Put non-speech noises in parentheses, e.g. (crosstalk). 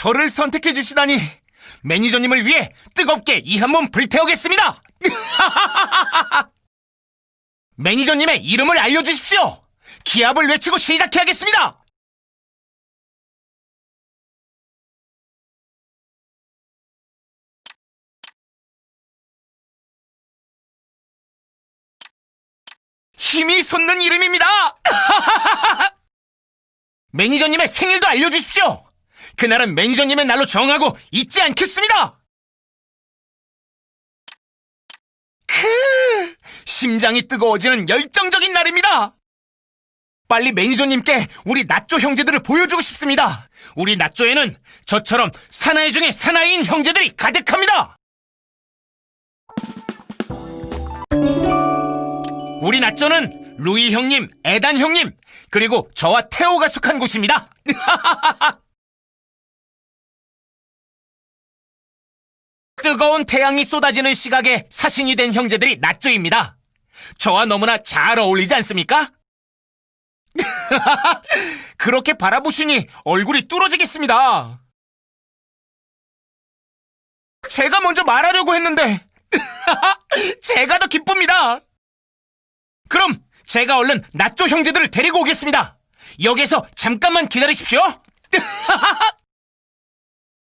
저를 선택해 주시다니 매니저님을 위해 뜨겁게 이 한몸 불태우겠습니다. (laughs) 매니저님의 이름을 알려주십시오. 기합을 외치고 시작해야겠습니다. 힘이 솟는 이름입니다. (laughs) 매니저님의 생일도 알려주십시오. 그날은 매니저님의 날로 정하고 잊지 않겠습니다. 크, 심장이 뜨거워지는 열정적인 날입니다. 빨리 매니저님께 우리 나쪼 형제들을 보여주고 싶습니다. 우리 나쪼에는 저처럼 사나이 중에 사나이인 형제들이 가득합니다. 우리 나쪼는 루이 형님, 에단 형님, 그리고 저와 태호가 속한 곳입니다. (laughs) 뜨거운 태양이 쏟아지는 시각에 사신이 된 형제들이 나쪼입니다. 저와 너무나 잘 어울리지 않습니까? (laughs) 그렇게 바라보시니 얼굴이 뚫어지겠습니다. 제가 먼저 말하려고 했는데 (laughs) 제가 더 기쁩니다. 그럼 제가 얼른 나쪼 형제들을 데리고 오겠습니다. 여기서 잠깐만 기다리십시오. (laughs)